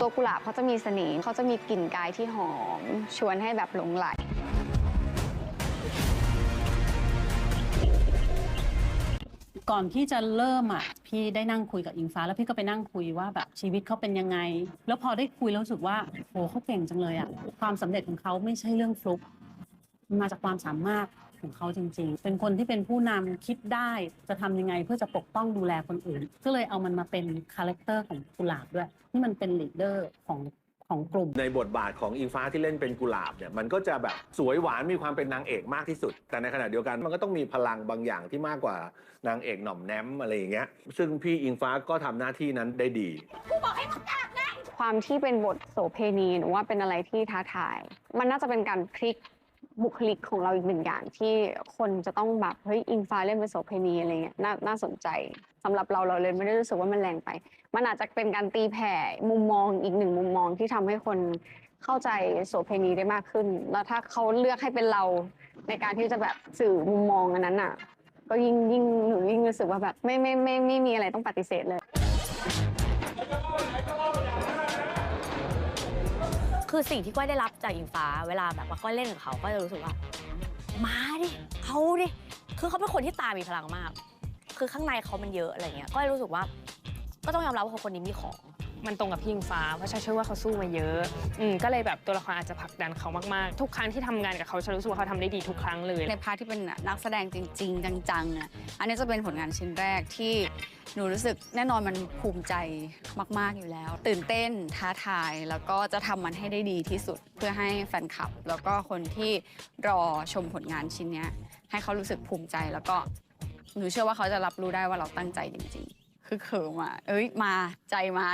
ตัวกุหลาบเขาจะมีเสน่ห์เขาจะมีกลิ่นกายที่หอม ชวนให้แบบหลงไหล ก่อนที่จะเริ่มอะพี่ได้นั่งคุยกับอิงฟ้า แล้วพี่ก็ไปนั่งคุยว่าแบบชีวิตเขาเป็นยังไง แล้วพอได้คุยแล้วรู้สึกว่าโหเขาเก่งจังเลยอะความสำเร็จของเขาไม่ใช่เรื่องฟลุกมันมาจากความสามารถ ของเขาจริง ๆ เป็นคนที่เป็นผู้นำคิดได้จะทำยังไงเพื่อจะปกป้องดูแลคนอื่น ก็เลยเอามันมาเป็นคาแรคเตอร์ของกุหลาบด้วยที่มันเป็นลีดเดอร์ของของกลุ่มในบทบาทของอิงฟ้าที่เล่นเป็นกุหลาบเนี่ยมันก็จะแบบสวยหวานมีความเป็นนางเอกมากที่สุด แต่ในขณะเดียวกันมันก็ต้องมีพลังบางอย่างที่มากกว่านางเอกหน่อมแนมอะไรอย่างเงี้ยซึ่งพี่อิงฟ้าก็ทำหน้าที่นั้นได้ดีความที่เป็นบทโสเพณีหนูว่าเป็นอะไรที่ท้าทาย มันน่าจะเป็นการพลิก บุคลิกของเราอีกหนึ่งอย่างที่คนจะต้องแบบเฮ้ยอิงฟ้าเล่นเป็นโสเพณีอะไรเงี้ยน่าน่าสนใจสำหรับเราเราเลยไม่ได้รู้สึกว่ามันแรงไป มันอาจจะเป็นการตีแผ่มุมมองอีกหนึ่งมุมมองที่ทำให้คนเข้าใจโสเพณีได้มากขึ้น แล้วถ้าเขาเลือกให้เป็นเราในการที่จะแบบสื่อมุมมองอันนั้นอะ ก็ยิ่งยิ่งหนูยิ่งรู้สึกว่าแบบไม่ไม่ไม่ไม่มีอะไรต้องปฏิเสธเลย คือสิ่งที่ก้อยได้รับจากอิงฟ้า เวลาแบบว่าก้อยเล่นกับเขาก็จะรู้สึกว่า มาดิเอาดิคือเขาเป็นคนที่ตามีพลังมาก คือข้างในเขามันเยอะอะไรเงี้ยก้อยรู้สึกว่า ก็ต้องยอมรับว่าคนคนนี้มีของ มันตรงกับพี่อิงฟ้าเพราะฉันเชื่อว่าเขาสู้มาเยอะอืมก็เลยแบบตัวละครอาจจะผลักดันเขามากๆ ทุกครั้งที่ทำงานกับเขาฉันรู้สึกว่าเขาทำได้ดีทุกครั้งเลย ในพาร์ทที่เป็นนักแสดงจริง ๆ จังๆอะอันนี้จะเป็นผลงานชิ้นแรกที่หนูรู้สึกแน่นอนมันภูมิใจมาก ๆ อยู่แล้ว ตื่นเต้นท้าทายแล้วก็จะทำมันให้ได้ดีที่สุดเพื่อให้แฟนคลับ แล้วก็คนที่รอชมผลงานชิ้นเนี้ยให้เขารู้สึกภูมิใจแล้วก็หนูเชื่อว่าเขาจะรับรู้ได้ว่าเราตั้งใจจริง ๆ คือเขิมอะเอ้ยมาใจมา